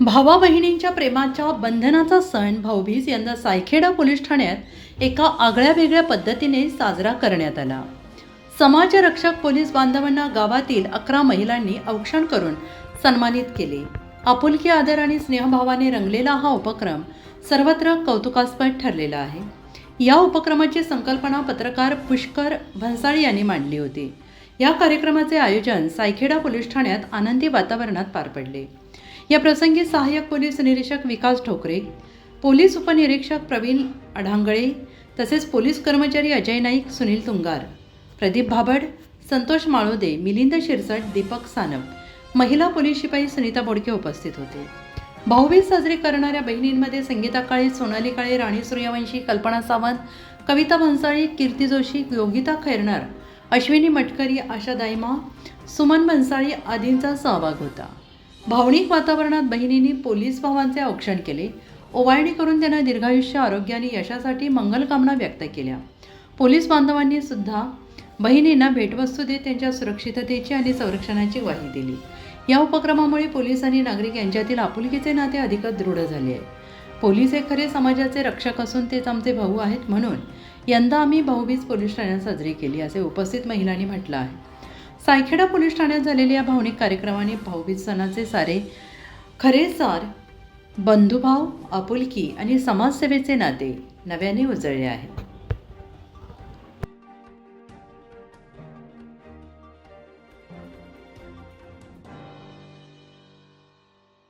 भावा बहिणींच्या प्रेमाच्या बंधनाचा सण भाऊबीज यंदा सायखेडा पोलीस ठाण्यात एका आगळ्या वेगळ्या पद्धतीने साजरा करण्यात आला. समाजरक्षक पोलीस बांधवांना गावातील अकरा महिलांनी औक्षण करून सन्मानित केले. आपुलकी आदर आणि स्नेहभावाने रंगलेला हा उपक्रम सर्वत्र कौतुकास्पद ठरलेला आहे. या उपक्रमाची संकल्पना पत्रकार पुष्कर भन्साळी यांनी मांडली होती. या कार्यक्रमाचे आयोजन सायखेडा पोलीस ठाण्यात आनंदी वातावरणात पार पडले. या प्रसंगी सहाय्यक पोलीस निरीक्षक विकास ठोकरे पोलीस उपनिरीक्षक प्रवीण अढांगळे तसेच पोलीस कर्मचारी अजय नाईक सुनील तुंगार प्रदीप भाबड संतोष माळोदे मिलिंद शिरसट दीपक सानप महिला पोलीस शिपाई सुनीता बोडके उपस्थित होते. भाऊबीज साजरी करणाऱ्या बहिणींमध्ये संगीता काळे सोनाली काळे राणी सूर्यवंशी कल्पना सावंत कविता भन्साळी कीर्ती जोशी योगिता खैरनार अश्विनी मटकरी आशा दायमा सुमन भन्साळी आदींचा सहभाग होता. भावनिक वातावरणात बहिणींनी पोलीस भावांचे औक्षण केले. ओवाळणी करून त्यांना दीर्घायुष्य आरोग्य आणि यशासाठी मंगलकामना व्यक्त केल्या. पोलीस बांधवांनी सुद्धा बहिणींना भेटवस्तू देत त्यांच्या सुरक्षिततेची आणि संरक्षणाची ग्वाही दिली. या उपक्रमामुळे पोलीस आणि नागरिक यांच्यातील आपुलकीचे नाते अधिकच दृढ झाले आहे. पोलीस हे खरे समाजाचे रक्षक असून तेच आमचे भाऊ आहेत म्हणून यंदा आम्ही भाऊबीज पोलीस ठाण्यात साजरी केली असे उपस्थित महिलांनी म्हटलं आहे. सायखेडा पोलीस ठाण्यात झालेल्या या भावनिक कार्यक्रमाने भाऊबीज सणाचे सारे खरे सार बंधुभाव आपुलकी आणि समाजसेवेचे नाते नव्याने उजळले आहे